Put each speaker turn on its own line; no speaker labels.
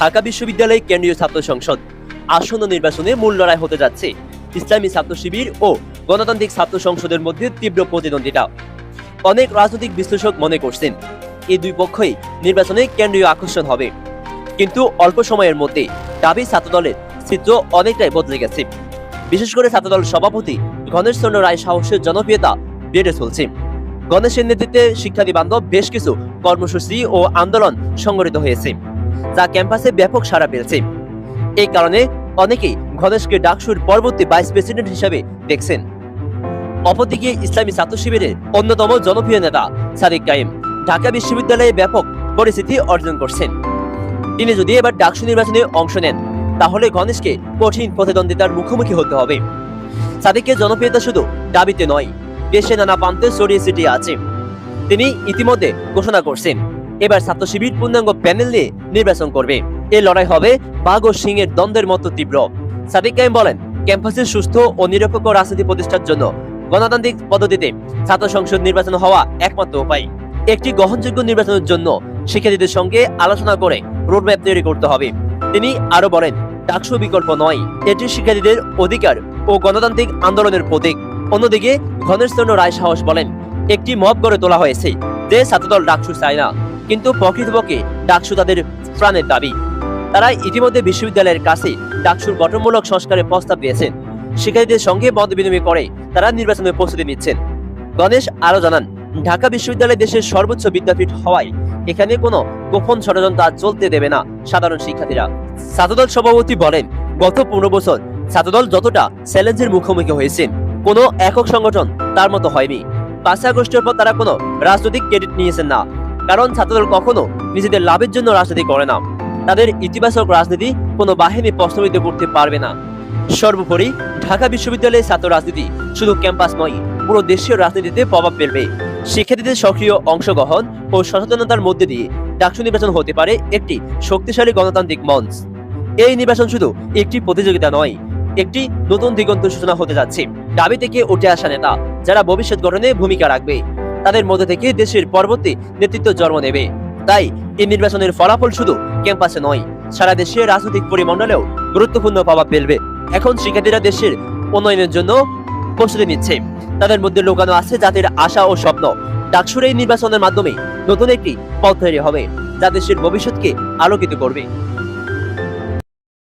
ঢাকা বিশ্ববিদ্যালয় কেন্দ্রীয় ছাত্র সংসদ। আসন্ন নির্বাচনে মূল লড়াই হতে যাচ্ছে ইসলামী ছাত্র শিবির ও গণতান্ত্রিক ছাত্র সংসদের মধ্যে তীব্র প্রতিদ্বন্দ্বিতা। অনেক রাজনৈতিক বিশ্লেষক মনে করছেন, এই দুই পক্ষই নির্বাচনে কেন্দ্রীয় আকর্ষণ হবে। কিন্তু অল্প সময়ের মধ্যে দাবি ছাত্রদলের চিত্র অনেকটাই বদলে গেছে। বিশেষ করে ছাত্রদল সভাপতি গণেশ চন্দ্র রায় সাহসের জনপ্রিয়তা বেড়ে চলছে। গণেশের নেতৃত্বে শিক্ষার্থী বান্ধব বেশ কিছু কর্মসূচি ও আন্দোলন সংগঠিত হয়েছে। যা ক্যাম্পাসে ব্যাপক সাড়া পেয়েছে। এই কারণে অনেকেই গণেশকে ডাকসুর পরবর্তী ভাইস প্রেসিডেন্ট হিসেবে দেখছেন। অপরদিকে ইসলামী ছাত্র শিবিরের অন্যতম জনপ্রিয় নেতা সাদিক কাইম ঢাকা বিশ্ববিদ্যালয়ে ব্যাপক পরিস্থিতি অর্জন করছেন। তিনি যদি এবার ডাকসু নির্বাচনে অংশ নেন, তাহলে গণেশকে কঠিন প্রতিদ্বন্দ্বিতার মুখোমুখি হতে হবে। সাদিকের জনপ্রিয়তা শুধু দাবিতে নয়, দেশে নানা প্রান্তে ছড়িয়ে ছিটিয়ে আছে। তিনি ইতিমধ্যে ঘোষণা করছেন এবার ছাত্র শিবির পূর্ণাঙ্গ প্যানেল নিয়ে নির্বাচন করবে। এই লড়াই হবে বাঘ ও সিংহের দ্বন্দ্বের মতো তীব্র। সাদিক কাইম বলেন ক্যাম্পাসের সুস্থ ও নিরপেক্ষ রাজনীতি প্রতিষ্ঠার জন্য গণতান্ত্রিক পদ্ধতিতে ছাত্র সংসদ নির্বাচন হওয়া একমাত্র উপায়। একটি গ্রহণযোগ্য নির্বাচনের জন্য শিক্ষার্থীদের সঙ্গে আলোচনা করে রোডম্যাপ তৈরি করতে হবে। তিনি আরও বলেন, ডাকসু বিকল্প নয়, এটি শিক্ষার্থীদের অধিকার ও গণতান্ত্রিক আন্দোলনের প্রতীক। অন্যদিকে ঘনেশচন্দ্র রায় সাহস বলেন, একটি মব গড়ে তোলা হয়েছে যে ছাত্রদল ডাকসু চায় না। কিন্তু প্রকৃতপক্ষে ডাকসু তাদের প্রাণের দাবি। তারা ইতিমধ্যে বিশ্ববিদ্যালয়ের কাছে ডাকসুর গঠনমূলক সংস্কারের প্রস্তাব দিয়েছেন। শিক্ষার্থীদের সঙ্গে মত বিনিময় করে তারা নির্বাচনের প্রস্তুতি নিচ্ছেন। গণেশ আরও জানান, ঢাকা বিশ্ববিদ্যালয় দেশের সর্বোচ্চ বিদ্যাপীঠ হওয়ায় এখানে কোনো গোপন ষড়যন্ত্র চলতে দেবে না সাধারণ শিক্ষার্থীরা। ছাত্রদল সভাপতি বলেন, গত পনেরো বছর ছাত্রদল যতটা চ্যালেঞ্জের মুখোমুখি হয়েছেন কোনো একক সংগঠন তার মতো হয়নি। পাঁচ আগস্টের পর তারা কোনো রাজনৈতিক ক্রেডিট নিয়েছেন না। কারণ ছাত্রদল কখনো নিজেদের লাভের জন্য রাজনীতি করে না। তাদের ইতিবাচক রাজনীতি কোনো বাহিনী প্রশ্নবিদ্ধ করতে পারবে না। সর্বোপরি ঢাকা বিশ্ববিদ্যালয়ের ছাত্র রাজনীতি শুধু ক্যাম্পাস নয়, পুরো দেশীয় রাজনীতিতে প্রভাব ফেলবে। শিক্ষার্থীদের সক্রিয় অংশগ্রহণ ও সচেতনতার মধ্যে দিয়ে ডাকসু নির্বাচন হতে পারে একটি শক্তিশালী গণতান্ত্রিক মঞ্চ। এই নির্বাচন শুধু একটি প্রতিযোগিতা নয়, একটি নতুন দিগন্ত সূচনা হতে যাচ্ছে। দাবি থেকে উঠে আসা নেতা, যারা ভবিষ্যৎ গঠনে ভূমিকা রাখবে। তাদের মধ্যে থেকে দেশের পরবর্তী নেতৃত্ব জন্ম নেবে। তাই এই নির্বাচনের ফলাফল শুধু ক্যাম্পাসে নয়, সারা দেশের রাজনৈতিক পরিমণ্ডলেও গুরুত্বপূর্ণ প্রভাব ফেলবে। এখন শিক্ষার্থীরা দেশের উন্নয়নের জন্য প্রস্তুতি নিচ্ছে। তাদের মধ্যে লুকানো আছে জাতির আশা ও স্বপ্ন। ডাকসুর এই নির্বাচনের মাধ্যমে নতুন একটি পথ তৈরি হবে, যা দেশের ভবিষ্যৎকে আলোকিত করবে।